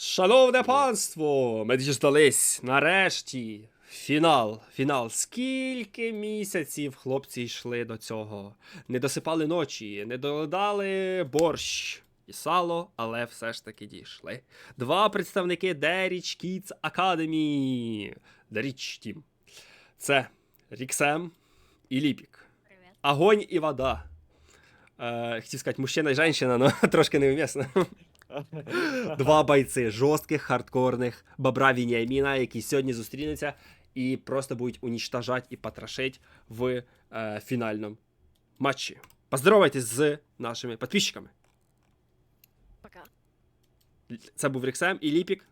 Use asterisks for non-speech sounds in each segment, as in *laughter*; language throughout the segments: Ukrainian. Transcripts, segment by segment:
Шановне панство! Ми діждались нарешті. Фінал. Фінал. Скільки місяців хлопці йшли до цього? Не досипали ночі, не доїдали борщ і сало, але все ж таки дійшли. Два представники Derich Kids Academy. Derich Team. Це Ріксем і Ліпік. Огонь і вода. Е, хотів сказати, мужчина і жінка, але *laughs* трошки невмісно. Два бойці жорстких, хардкорних бобра Вініаміна, які сьогодні зустрінуться і просто будуть унічтожати і потрошити в е, фінальному матчі. Поздоровайтесь з нашими підписчиками. Пока. Це був Ріксем і Ліпік.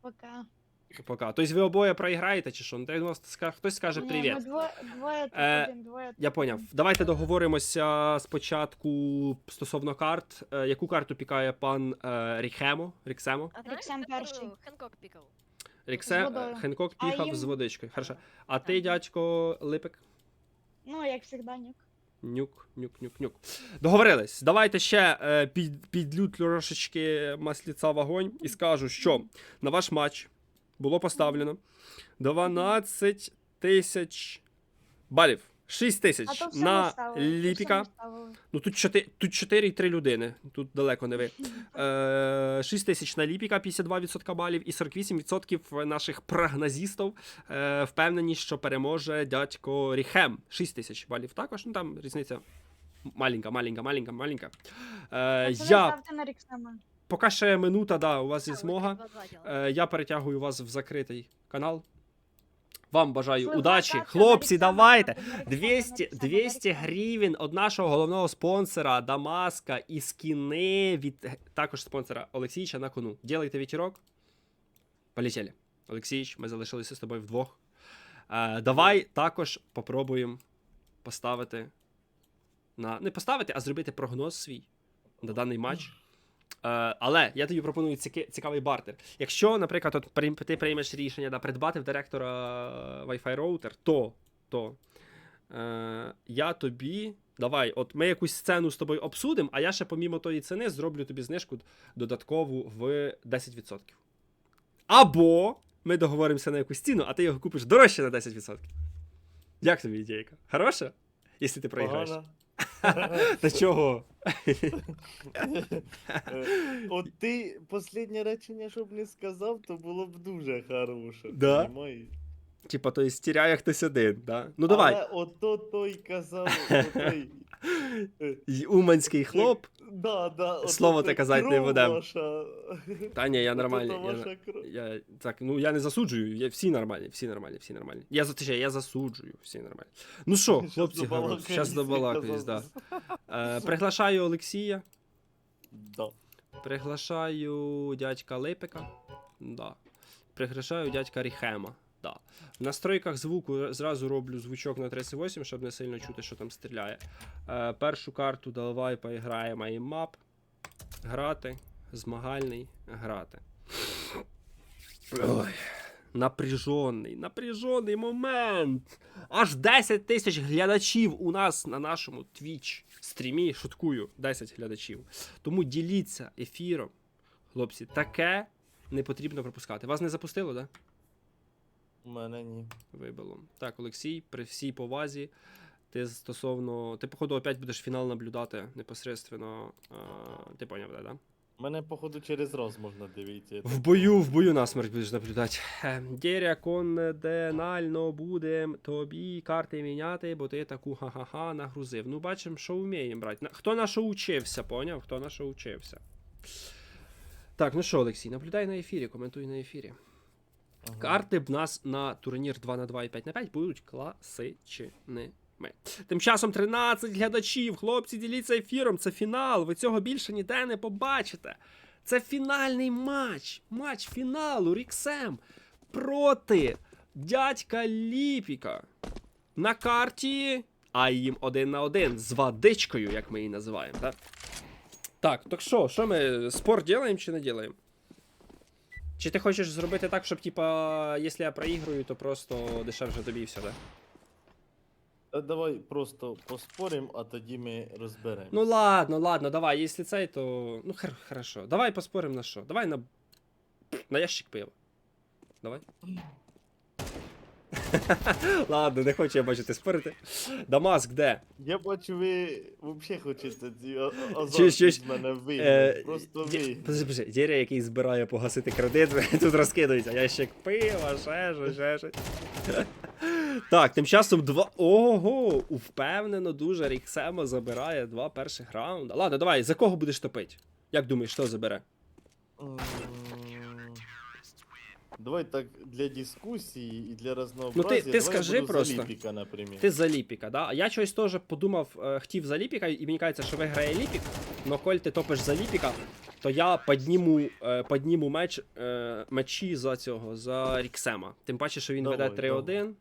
Пока. Пока. Тобто ви обоє проіграєте чи що? Ну, так, ну, ска- Хтось скаже Ні, привіт. Ми двоє, двоє тут Е, один, двоє Я поняв. Давайте договоримося спочатку стосовно карт. Е, яку карту пікає пан е, Рікхемо? Ріксемо? А перший. Хэнкок пикал. Ріксе, З водою. Хенкок А піхав їм- з водичкою. Хорошо. А ти, дядько Липик? Ну, як завжди, нюк. Нюк, нюк, нюк, нюк. Договорились. Давайте ще е, під, підлю трошечки масліця в огонь і скажу, що на ваш матч було поставлено 12 тисяч балів. 6 тисяч на Ліпіка. Ну тут 4, тут 4 і 3 людини. Тут далеко не ви. Е, 6 тисяч на Ліпіка, 52% балів і 48% наших прогнозістів е, впевнені, що переможе дядько Ріхем. 6 тисяч балів також. Ну там різниця маленька, маленька, маленька, маленька. Е, я на Ріксема. Поки ще минута, да, у вас є змога. Е, я перетягую вас в закритий канал. Вам бажаю удачі. Хлопці, давайте. ставте на Ріксема, 200, на Ріксема, на 200 гривень від нашого головного спонсора Дамаска і скіни від також спонсора Олексійча на кону. Ділайте вітірок. Полетіли. Олексійч, ми залишилися з тобою вдвох. Е, давай також попробуємо поставити на. Не поставити, а зробити прогноз свій на даний матч. Е, але я тобі пропоную цікавий бартер. Якщо, наприклад, от ти приймеш рішення да, придбати в директора Wi-Fi роутер, то, то е, я тобі. Давай, от ми якусь сцену з тобою обсудимо, а я ще помімо тої ціни зроблю тобі знижку додаткову в 10%. Або ми договоримося на якусь ціну, а ти його купиш дорожче на 10%. Як тобі ідейка? Хороша? Якщо ти проіграєш. Та чого? От ти останнє речення, щоб не сказав, то було б дуже хороше. Да? понімаєш? Типа, то есть тіряє хтось один, да? Ну давай. Але ото той казав, отой, *laughs* Уманський хлоп. да, да, Слово те казати не кров будем. ваша. Та ні, я нормальний. Я, я, так, ну я не засуджую, я, всі нормальні, всі нормальні, всі нормальні. Я, точніше, я засуджую, всі нормальні. Ну що, хлопці, зараз добалакаюсь, да. Е, приглашаю Олексія, Да. приглашаю дядька Липика, да. приглашаю дядька Ріхема. Да. В настройках звуку зразу роблю звучок на 38, щоб не сильно чути, що там стріляє. Е, першу карту давай поіграємо і мап. Грати. Змагальний грати. Ой. Напряжений, напряжений момент. Аж 10 тисяч глядачів у нас на нашому Twitch стрімі. Шуткую, 10 глядачів. Тому діліться ефіром. Хлопці, таке не потрібно пропускати. Вас не запустило, так? Да? У мене ні. вибило. Так, Олексій, при всій повазі. Ти стосовно. Ти, походу, опять будеш фінал наблюдати непосредственно. А, ти поняв, да, да? Мене, походу, через роз можна дивитися. В бою, в бою насмерть будеш наблюдати. Е, Дєря конвенально будем тобі карти міняти, бо ти таку ха-ха-ха нагрузив. Ну, бачимо, що вміємо брати. Хто на що учився, поняв? Хто на що учився. Так, ну що, Олексій, наблюдай на ефірі, коментуй на ефірі. Ага. Карти в нас на турнір 2 на 2 і 5 на 5 будуть класичними. Тим часом 13 глядачів. Хлопці, діліться ефіром. Це фінал. Ви цього більше ніде не побачите. Це фінальний матч. Матч фіналу Ріксем проти дядька Ліпіка. На карті. А їм один на один з водичкою, як ми її називаємо. Так, так, що, що ми спор ділаємо чи не ділаємо? Чи ти хочеш зробити так, щоб, типа, якщо я проіграю, то просто дешевше тобі і все, да? Та давай просто поспоримо, а тоді ми розберемо. Ну ладно, ладно, давай, якщо цей, то. Ну, хер- хорошо. Давай поспорим на що? Давай на. На ящик пива. Давай. *laughs* ладно, не хочу я бачити спорити. Дамаск, де? Я бачу, ви взагалі хочете ці Чуєш, чуєш? з мене Е, вигнати. Просто Ді- ви. Подожди, подожди, Діря, який збирає погасити кредит, *laughs* тут розкидується. Ящик пива, ще що, ще що. Так, тим часом два. Ого! Впевнено, дуже Ріксема забирає два перших раунда. Ладно, давай, за кого будеш топити? Як думаєш, хто забере? М, Давай так для дискусії і для разнообразия. Ну, ти давай я буду просто. За Ліпіка, наприклад. Ти за Ліпіка, да? А я чогось теж подумав, е, хотів за Ліпіка, і мені кажеться, що виграє Ліпік. Но коль ти топиш за Ліпіка, то я підніму, е, підніму меч, е, мечі за цього, за Ріксема. Тим паче, що він Давай, веде 3-1.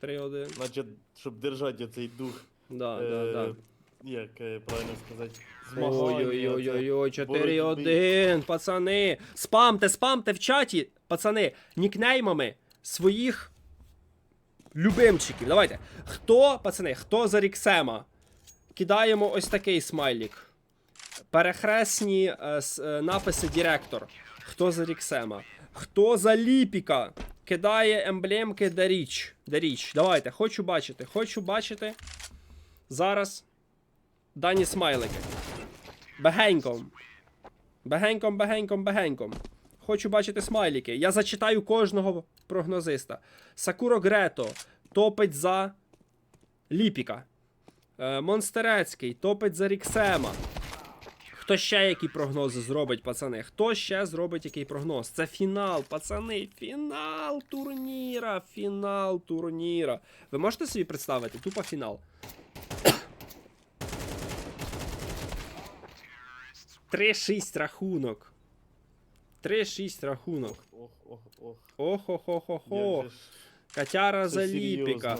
3-1. Значить, щоб держати оцей дух, Да, е, да, да. як е, правильно сказати, змагання. Ой-ой-ой, 4-1, пацани. Спамте, спамте в чаті, пацани, нікнеймами своїх любимчиків. Давайте. Хто, пацани, хто за Ріксема? Кидаємо ось такий смайлік. Перехресні е, с- е, написи Директор. Хто за Ріксема? Хто за Ліпіка? Кидає емблемки Даріч. Даріч. Давайте, хочу бачити, хочу бачити. Зараз дані смайлики. Бегеньком. Бегеньком, бегеньком, бегеньком. Хочу бачити смайлики. Я зачитаю кожного прогнозиста. Сакуро Грето топить за Ліпіка. Е, Монстерецький топить за Ріксема. Хто ще які прогнози зробить, пацани? Хто ще зробить який прогноз? Це фінал, пацани. Фінал турніра. Фінал турніра. Ви можете собі представити? Тупо фінал. 3-6 рахунок. 3-6 рахунок. Ох, ох, ох. Охо-хо-хо-хо. Як же Катяра це за Ліпіка.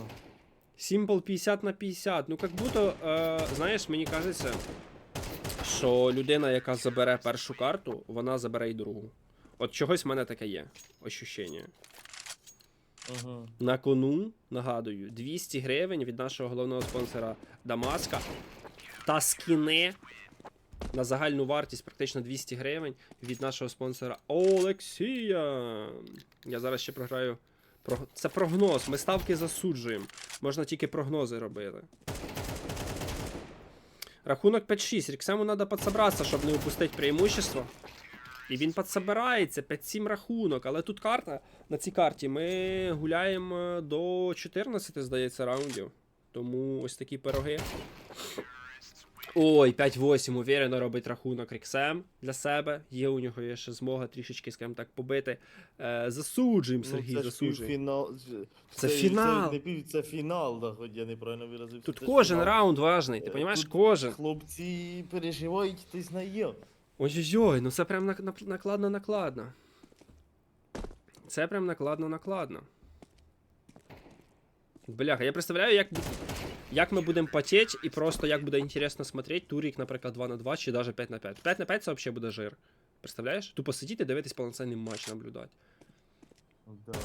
Сімпл 50 на 50. Ну, як будто, е, знаєш, мені кажеться, що людина, яка забере першу карту, вона забере і другу. От чогось в мене таке є. Ощущення. Мгм. На кону, нагадую, 200 гривень від нашого головного спонсора Дамаска. Та скіни на загальну вартість практично 200 гривень від нашого спонсора Олексія. Я зараз ще програю. Це прогноз. Ми ставки засуджуємо. Можна тільки прогнози робити. Рахунок 5-6. Ріксему треба підсобратися, щоб не упустити преимущество. І він підсобирається, 5-7 рахунок. Але тут карта, на цій карті ми гуляємо до 14, здається, раундів. Тому ось такі пироги. Ой, 5-8, уверено робить рахунок Ріксем для себе. Є у нього є ще змога трішечки, скажімо так, побити. Е, засуджуємо, Сергій, ну, це засуджуємо. півфінал. Це фінал. Це, не пів, це фінал, да, хоч я неправильно виразився. Тут це кожен фінал. раунд важний, ти Е, розумієш? Кожен. Хлопці переживають, ти знає. Ой-ой-ой, ну це прям нак- нак- накладно-накладно. Це прям накладно-накладно. Бляха, я представляю, як, як ми будемо потеть і просто як буде інтересно смотреть турік, наприклад, 2 на 2 чи навіть 5 на 5. 5 на 5 це взагалі буде жир. Представляєш? Тупо сидіти, дивитись повноцінний матч наблюдати. Да, да,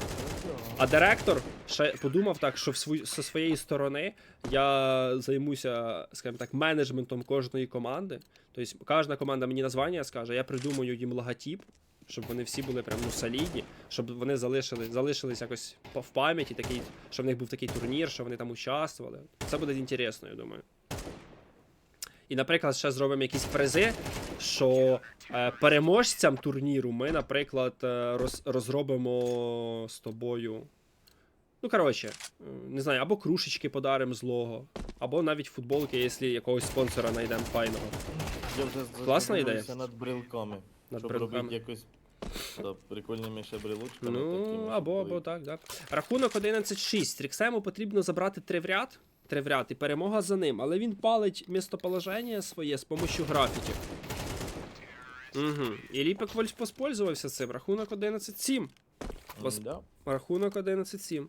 да. А директор ще подумав так, що в свої, зі своєї сторони я займуся, скажімо так, менеджментом кожної команди. Тобто кожна команда мені названня скаже, я придумаю їм логотип, щоб вони всі були прям ну, солідні, щоб вони залишили, залишились якось в пам'яті, такий, щоб в них був такий турнір, що вони там участвували. Це буде інтересно, я думаю. І, наприклад, ще зробимо якісь призи, що е, переможцям турніру ми, наприклад, е, роз, розробимо з тобою. Ну, коротше, не знаю, або крушечки подаримо злого, або навіть футболки, якщо якогось спонсора знайдемо файного. Я вже Класна ідея. над брелками. Над щоб брелками. робити якось да, прикольними ще брелочками. Ну, або, або так, так. Рахунок 11-6. Ріксему потрібно забрати три в ряд, три в ряд і перемога за ним. Але він палить містоположення своє з помощью графіті. Угу. І Ліпек Вольф поспользувався цим. Рахунок 11-7. Пос- Да. Рахунок 11-7.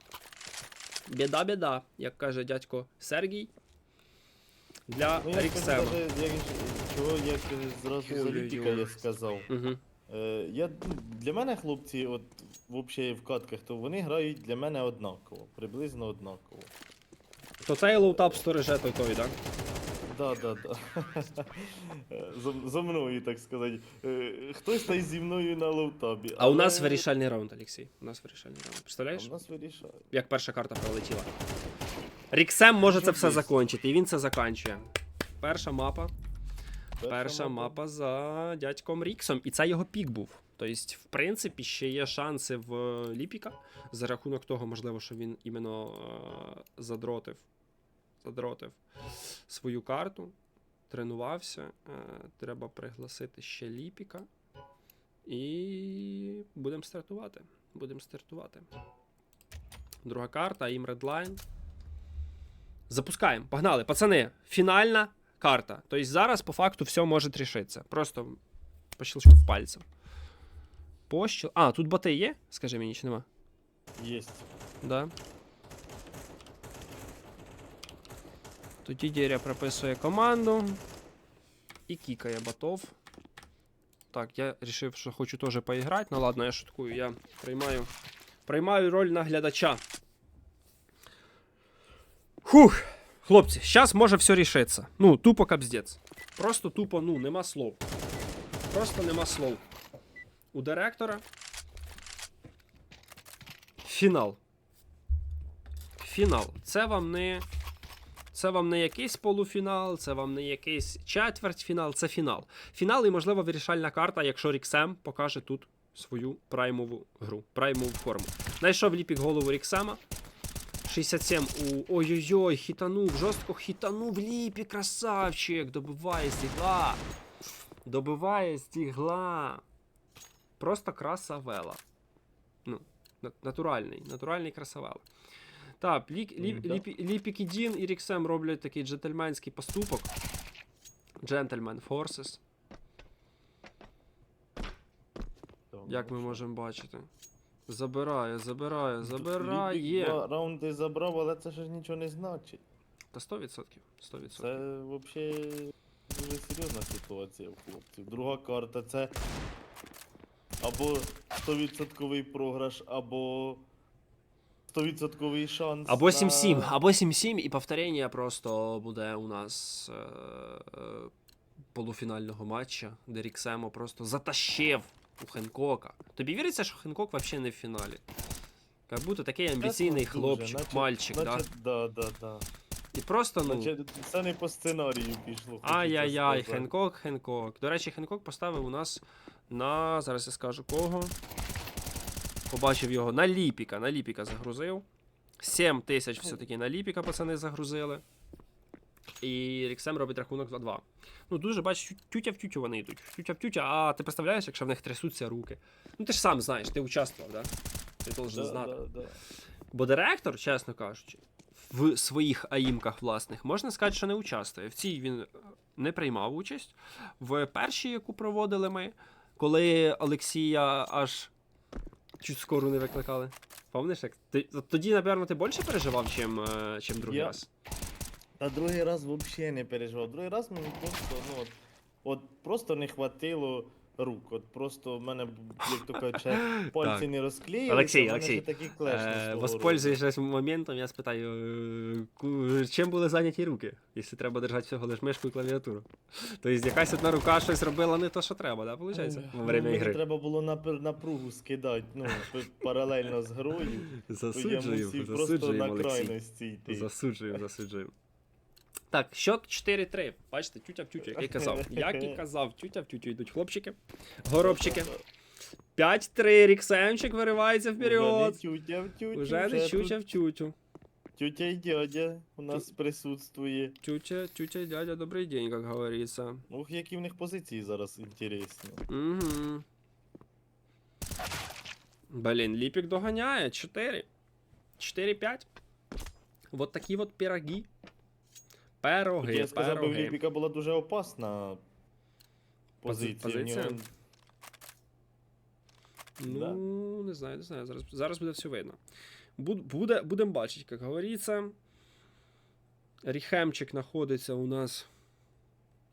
Біда, біда, як каже дядько Сергій. Для Ну, я Ріксема. чого я зразу за Ліпіка я сказав. Угу. Е, я, ну, для мене хлопці, от взагалі в катках, то вони грають для мене однаково, приблизно однаково. Хто цей лоутап стороже, той той, так? Да, да, да. *laughs* За, за мною, так сказати. Е, Хтось та й зі мною на лоутабі. А у нас вирішальний раунд, Олексій. У нас вирішальний раунд. А Представляєш? в нас вирішає. Як перша карта пролетіла. Ріксем може це все Чудись. закінчити, і він це закінчує. Перша мапа. Перша мапа за дядьком Ріксом, і це його пік був. Тобто, в принципі, ще є шанси в е, Ліпіка за рахунок того, можливо, що він іменно е, задротив, задротив свою карту, тренувався. Е, треба пригласити ще Ліпіка. І будемо стартувати. Будемо стартувати. Друга карта, їм редлайн. Запускаємо. Погнали, пацани. Фінальна карта. Тобто зараз по факту все може рішитися. Просто по щелчку пальцем. По щел... А, тут боти є? Скажи мені, чи нема? Єсть. Да. Тоді Діря прописує команду. І кікає ботов. Так, я вирішив, що хочу теж поіграти. Ну ладно, я шуткую, я приймаю, приймаю роль наглядача. Хух! Хлопці, зараз може все рішитися. Ну, тупо капздець. Просто тупо, ну, нема слов. Просто нема слов. У директора. Фінал. Фінал. Це вам не. Це вам не якийсь полуфінал, це вам не якийсь четвертьфінал, це фінал. Фінал і, можливо, вирішальна карта, якщо Ріксем покаже тут свою праймову гру, праймову форму. Знайшов ліпік голову Ріксема. 67 у. Ой-ой-ой, хітанув, жорстко хітанув ліпі, красавчик. Добиває стігла. Добиває стігла. Просто красавела. Ну, на- натуральний, натуральний красавела. Так, лік, ліп, М-да. ліпі, Ліпік і Ріксем роблять такий джентльменський поступок. Gentleman Forces, як ми можемо бачити. Забирає, забирає, забирає. Два раунди забрав, але це ж нічого не значить. Та 100%. 100%. Це взагалі дуже серйозна ситуація в хлопців. Друга карта це або 100% програш, або 100% шанс. Або на- 7-7, або 7-7, і повторення просто буде у нас е, е, полуфінального матча, де Ріксемо просто затащив у Хенкока. Тобі віриться, що Хенкок взагалі не в фіналі? Як будто такий амбіційний Чесно, хлопчик, дуже, наче- мальчик, да? Наче, да, да, да. І просто, ну. Наче це не по сценарію пішло. Ай-яй-яй. Хенкок, Хенкок. До речі, Хенкок поставив у нас на. Зараз я скажу кого. Побачив його на Ліпіка. На Ліпіка загрузив. 7 тисяч все-таки на Ліпіка пацани загрузили. І Ріксем робить рахунок 2-2. Ну, дуже бачиш, тю- тютя в тютю вони йдуть. Тютя в тютя, а ти представляєш, якщо в них трясуться руки. Ну ти ж сам знаєш, ти участвував, да? Ти должен Да, знати. да, да. Бо директор, чесно кажучи, в своїх аїмках власних можна сказати, що не участвує. В цій він е, не приймав участь. В першій, яку проводили ми, коли Олексія аж чуть скору не викликали. Пам'ятаєш, як? Ти, тоді, напевно, ти більше переживав, чим, е, чим другий Я- раз. Та другий раз взагалі не переживав. Другий раз мені просто, ну от, от просто не хватило рук. От просто в мене, як то кажуть, *laughs* пальці Так. не розклеїлися. Олексій, Олексій, такі Е, моментом, я спитаю, е, ку- чим були зайняті руки, якщо треба держати всього лиш мишку і клавіатуру. Тобто якась одна рука щось робила не то, що треба, да, виходить? Ну, Во время мені ігри. треба було напр- напругу скидати, ну, п- паралельно з грою. *laughs* То я Засуджую, мусив просто засуджуємо, на Олексій. крайності йти. Засуджуємо, засуджуємо. Так, счет 4-3. Бачите, тютя в тютю, як і казав. Як і казав, тютя в тютю йдуть хлопчики. Горобчики. 5-3, Ріксемчик виривається вперед. тютя в тютю, Уже не тютя в тютю. Тютя і дядя у нас присутствує. Тютя, тютя, дядя, добрий день, як говориться. Ох, які в них позиції зараз інтересні. Угу. Блін, Ліпік доганяє. 4. 4-5. Вот такі от пироги. Пироги, Я сказав, би, в пироги. Ліпіка була дуже опасна позиція. в позиція? нього- Ну, Да. не знаю, не знаю. Зараз, зараз буде все видно. Буд, буде, будемо бачити, як говориться. Ріхемчик знаходиться у нас,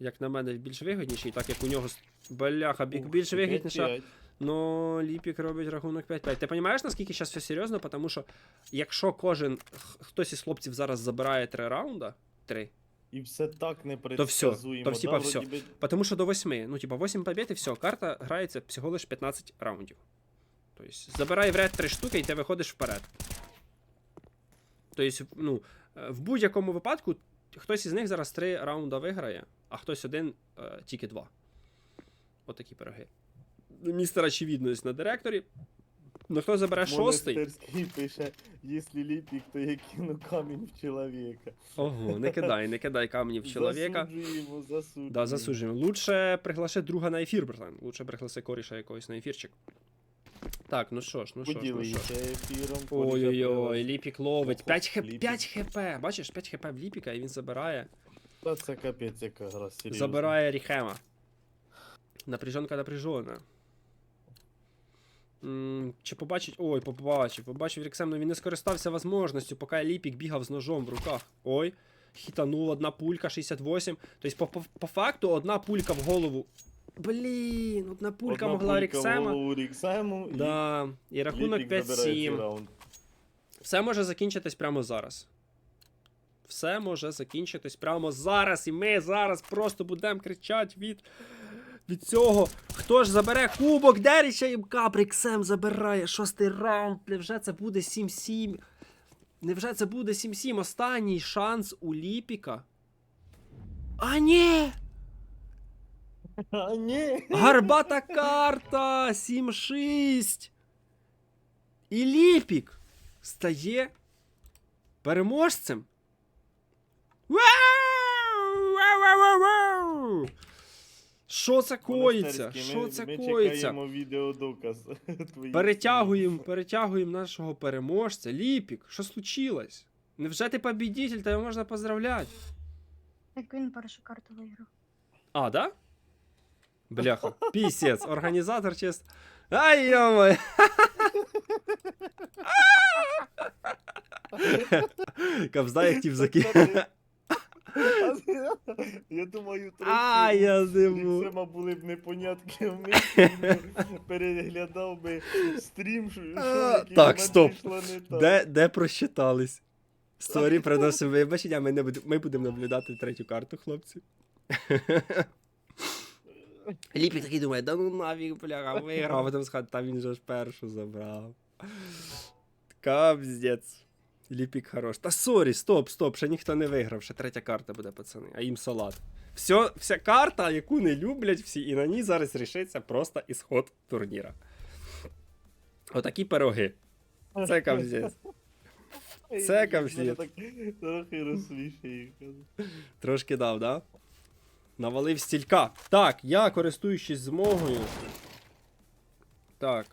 як на мене, більш вигідніший, так як у нього с- бляха бі- Ух, більш вигідніша. 5-5. Но Ліпік робить рахунок 5-5. Ти розумієш, наскільки зараз все серйозно? Тому що якщо кожен х- хтось із хлопців зараз забирає 3 раунда, 3, І все так То непредсказуемо. всьо, то, типа, всьо. вроді би- Потому що до 8. Ну, типа, 8 побед і все. Карта грається всього лиш 15 раундів. Тобто, забирай в ряд 3 штуки, і ти виходиш вперед. Тобто, ну, в будь-якому випадку хтось із них зараз 3 раунда виграє, а хтось один е, тільки 2. Отакі пироги. Містер очевидність на директорі. Ну, хто забере шостий? Монастирський пише, якщо ліпік, то я кину камінь в чоловіка. Ого, не кидай, не кидай камні в чоловіка. Засуджуємо, засуджуємо. Да, засуджуємо. Лучше приглаши друга на ефір, братан. Лучше пригласи коріша якогось на ефірчик. Так, ну що ж, ну що ж, ну що ж. Ефіром. Ой-ой-ой, Ліпік ловить. Ох, 5 хп, Ліпік. 5 хп. Бачиш, 5 хп в Ліпіка, і він забирає. Та це капець яка гра, серйозно. Забирає Ріхема. Напряженка напряжена. Чи побачить. Ой, побачив. Побачив Ріксем, але він не скористався можливістю, поки Ліпік бігав з ножом в руках. Ой. Хітанув одна пулька 68. Тобто, по, по, по факту, одна пулька в голову. Блін, одна пулька Одна могла Ріксема. Ріксему, і Да. І рахунок Ліпік забирає цей 5-7. Все може закінчитись прямо зараз. Все може закінчитись прямо зараз. І ми зараз просто будемо кричати від, від цього. Хто ж забере кубок Деріча і Капріксем забирає шостий раунд. Невже це буде 7-7? Невже це буде 7-7? Останній шанс у Ліпіка. А ні! *laughs* А, ні! Гарбата карта! 7-6. І Ліпік стає переможцем. Вау! Вау-вау-вау-вау! Що це коїться? Що це ми коїться? чекаємо відеодоказ. *laughs* Перетягуємо, перетягуємо нашого переможця. Ліпік, що случилось? Невже ти побідитель, тебе можна поздравляти? Так він першу карту виграв. А, да? *laughs* Бляха, пісець, організатор чесно. Ай, йома. Кабзда як хотів *laughs* заки. Я думаю, А, я. Були б непонятки в *laughs* переглядав би стрім, що так, стоп. не так. Де, де просчитались? Сорі, приносимо вибачення, ми, не ми будемо наблюдати третю карту, хлопці. *laughs* Ліпік такий думає, да ну нафіг, бляха, виграв, а потім сказати, та він же ж першу забрав. Капздець. Ліпік хорош. Та сорі, стоп, стоп, ще ніхто не виграв, ще третя карта буде, пацани, а їм салат. Все, вся карта, яку не люблять всі, і на ній зараз рішиться просто ісход турніра. Отакі пироги. Це капздець. це Мене Трохи розсмішує. Трошки дав, да? Навалив стілька. Так, я користуючись змогою. Так.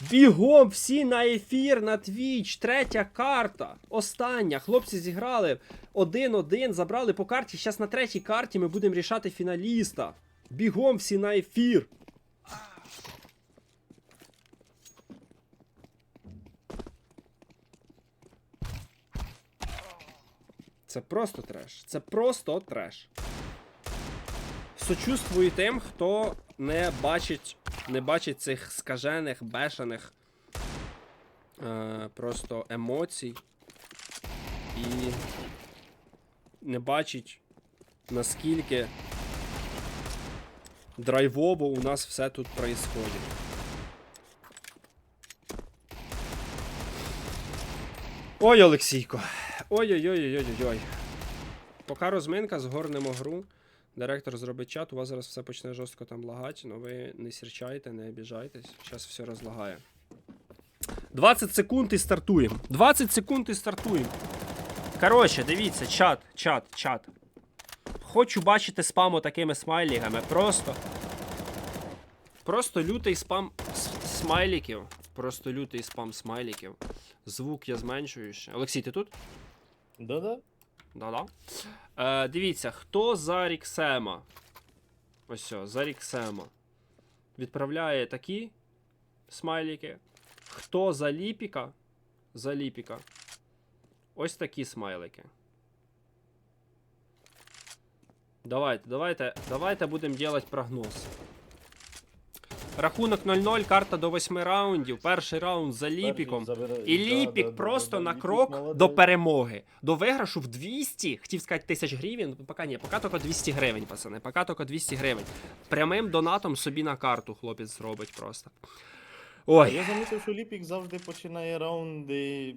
Бігом всі на ефір, на Twitch. Третя карта. Остання. Хлопці зіграли 1-1, забрали по карті. Зараз на третій карті ми будемо рішати фіналіста. Бігом всі на ефір. Це просто треш. Це просто треш. Сочувствую тим, хто не бачить, не бачить цих скажених, бешених е, просто емоцій. І не бачить, наскільки драйвово у нас все тут происходить. Ой, Олексійко. Ой-ой-ой-ой-ой-ой. Поки розминка, згорнемо гру. Директор зробить чат, у вас зараз все почне жорстко там лагати, але ви не сірчайте, не обіжайтесь. Зараз все розлагає. 20 секунд і стартуємо. 20 секунд і стартуємо. Коротше, дивіться, чат, чат, чат. Хочу бачити спаму такими смайліками. Просто. Просто лютий спам смайліків. Просто лютий спам смайліків. Звук я зменшую ще. Олексій, ти тут? Да-да. Да-да. Е, дивіться, хто за Ріксема? Ось все, за Ріксема. Відправляє такі смайлики. Хто за Ліпіка? За Ліпіка. Ось такі смайлики. Давайте, давайте, давайте будемо робити прогноз. Рахунок 0-0, карта до 8 раундів. Перший раунд за Ліпіком. І Ліпік просто на крок до перемоги. До виграшу в 200, хотів сказати тисяч гривень, поки ні, поки тільки 200 гривень, пацани, поки тільки 200 гривень. Прямим донатом собі на карту хлопець зробить просто. Ой, Я замітив, що Ліпік завжди починає раунди.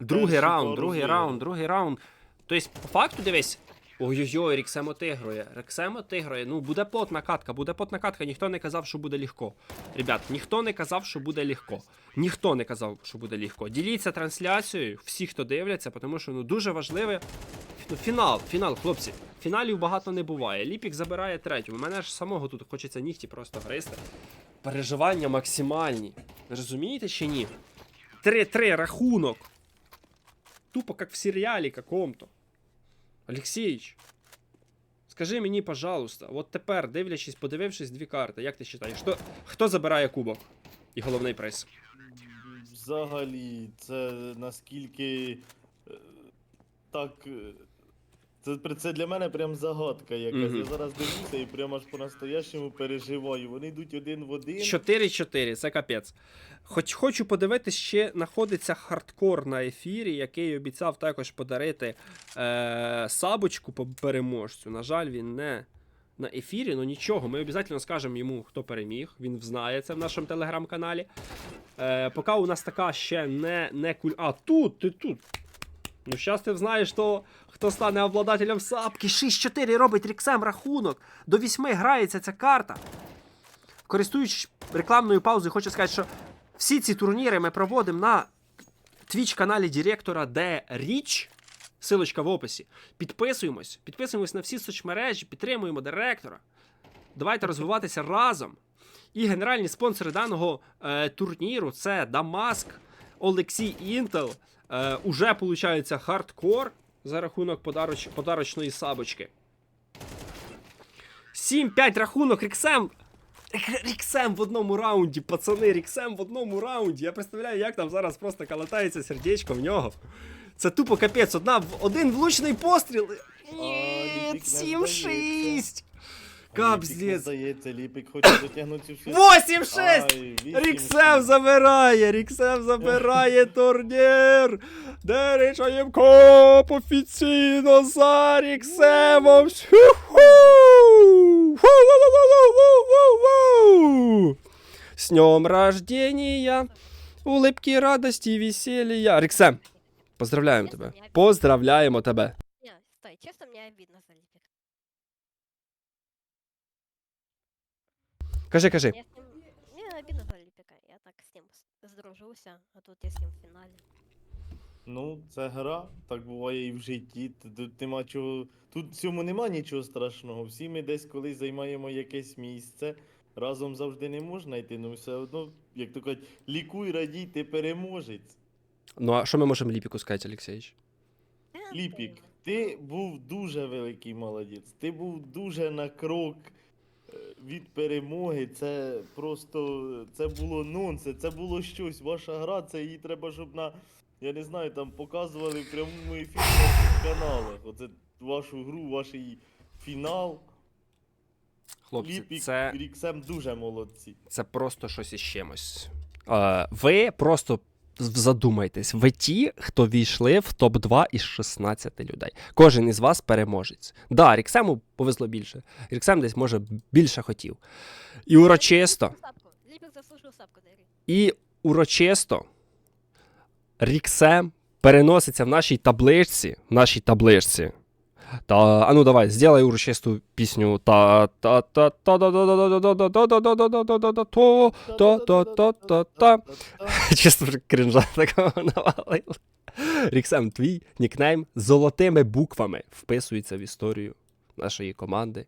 другий раунд, другий раунд, другий раунд. Тобто, по факту дивись. Ой-ой-ой, Ріксем отигрує. Рексем отигрує. Ну, буде плотна катка, буде плотна катка. Ніхто не казав, що буде легко. Ребят, ніхто не казав, що буде легко. Ніхто не казав, що буде легко. Діліться трансляцією, всі, хто дивляться, тому що ну дуже важливе. Ну, фінал, фінал, хлопці. Фіналів багато не буває. Ліпік забирає третю. У мене ж самого тут хочеться нігті просто гризти. Переживання максимальні. Розумієте чи ні? 3-3 рахунок. Тупо як в серіалі каком-то. Олексійович, скажи мені, пожалуйста, от тепер, дивлячись, подивившись дві карти, як ти вважаєш, хто, хто забирає кубок і головний приз? Взагалі, це наскільки е, так. е, Це, це для мене прям загадка якась. Мгм. Я зараз дивлюся і прямо аж по-настоящему переживаю. Вони йдуть один в один. 4-4, це капець. Хоч хочу подивитись, ще знаходиться хардкор на ефірі, який обіцяв також подарити е, сабочку по переможцю. На жаль, він не на ефірі, ну нічого. Ми обов'язково скажемо йому, хто переміг. Він знає це в нашому телеграм-каналі. Е, поки у нас така ще не, не куль. А, тут, ти тут. Ну, зараз ти знаєш, хто, хто стане обладателем сапки. 6-4 робить Ріксем рахунок. До 8 грається ця карта. Користуючись рекламною паузою, хочу сказати, що всі ці турніри ми проводимо на твіч-каналі директора де Річ. Силочка в описі. Підписуємось, підписуємось на всі соцмережі, підтримуємо директора. Давайте розвиватися разом. І генеральні спонсори даного е, турніру це Дамаск, Олексій Інтел. Е, уже получається хардкор за рахунок подароч, подарочної сабочки. 7-5 рахунок Ріксем. Ріксем в одному раунді, пацани, Ріксем в одному раунді. Я представляю, як там зараз просто калатається сердечко в нього. Це тупо капець, одна, один влучний постріл. Ні, 7-6. Кап. Здається, ліпик хоче затягнути всю. 8-6! Забирає! Ріксев забирає турнір! Дерича Ємкоп офіційно за Ріксевом! С днем рождения! Улыбки радості і веселья. Ріксем, поздравляємо тебе! Поздравляємо тебе! Стой, чесно, мені обідно за Кажи, кажи. Мне, с ним- мне обидно за Липика. Я так с ним с- сдружился, а тут я с ним в финале. Ну, це гра, так буває і в житті. Т- Тут нема чого. Тут в цьому нема нічого страшного. Всі ми десь колись займаємо якесь місце. Разом завжди не можна йти, ну все одно, як то кажуть, лікуй, радій, ти переможець. Ну а що ми можемо Ліпіку сказати, Олексійович? Ліпік, ти був дуже великий молодець. Ти був дуже на крок від перемоги. Це просто це було нонсенс, це було щось. Ваша гра, це її треба, щоб на. Я не знаю, там показували в прямому ефірі на всіх каналах. Оце вашу гру, ваш її фінал. Хлопці, Ліпік, це. Ріксем дуже молодці. це просто щось із чимось. Е, ви просто задумайтесь, ви ті, хто війшли в топ-2 із 16 людей. Кожен із вас переможець. Да, Ріксему повезло більше. Ріксем десь, може, більше хотів. І урочисто, і урочисто Ріксем переноситься в нашій табличці. В нашій табличці. Та, а ну давай, сделай урочисту пісню. Та та та та та та та та та та та та та. Чисто кринжа такого навалило. Ріксем, твій нікнейм золотими буквами вписується в історію нашої команди.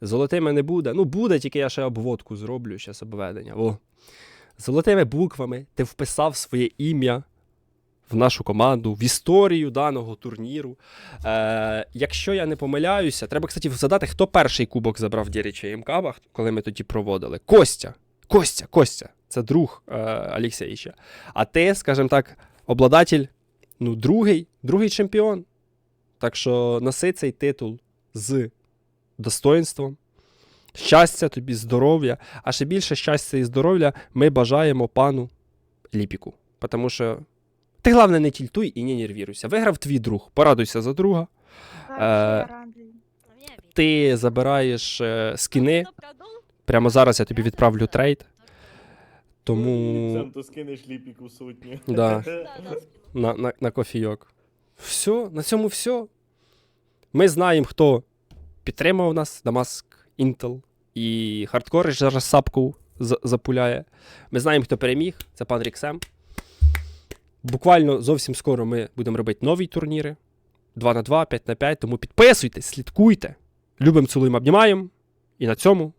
Золотими не буде. Ну, буде, тільки я ще обводку зроблю, зараз обведення. О. Золотими буквами ти вписав своє ім'я в нашу команду, в історію даного турніру. Е, якщо я не помиляюся, треба, кстати, згадати, хто перший кубок забрав в Дірічі МКабах, коли ми тоді проводили. Костя. Костя, Костя. Це друг е, Алексєєвича. А ти, скажімо так, обладатель, ну, другий, другий чемпіон. Так що носи цей титул з достоинством. Щастя, тобі здоров'я, а ще більше щастя і здоров'я ми бажаємо пану Ліпіку. Тому що ти, головне, не тільтуй і не нервіруйся. Виграв твій друг, порадуйся за друга. Е. Ти забираєш е, скіни. Прямо зараз я тобі відправлю трейд. Тому Сам то скинеш ліпіку сотню. Да. Да, *laughs* на, на, на кофійок. Все, на цьому все. Ми знаємо, хто підтримав нас, Дамаск, Intel і хардкор зараз сапку за- запуляє. Ми знаємо, хто переміг. Це пан Ріксем. Буквально зовсім скоро ми будемо робити нові турніри. 2 на 2, 5 на 5. Тому підписуйтесь, слідкуйте. Любим, цілуємо, обнімаємо. І на цьому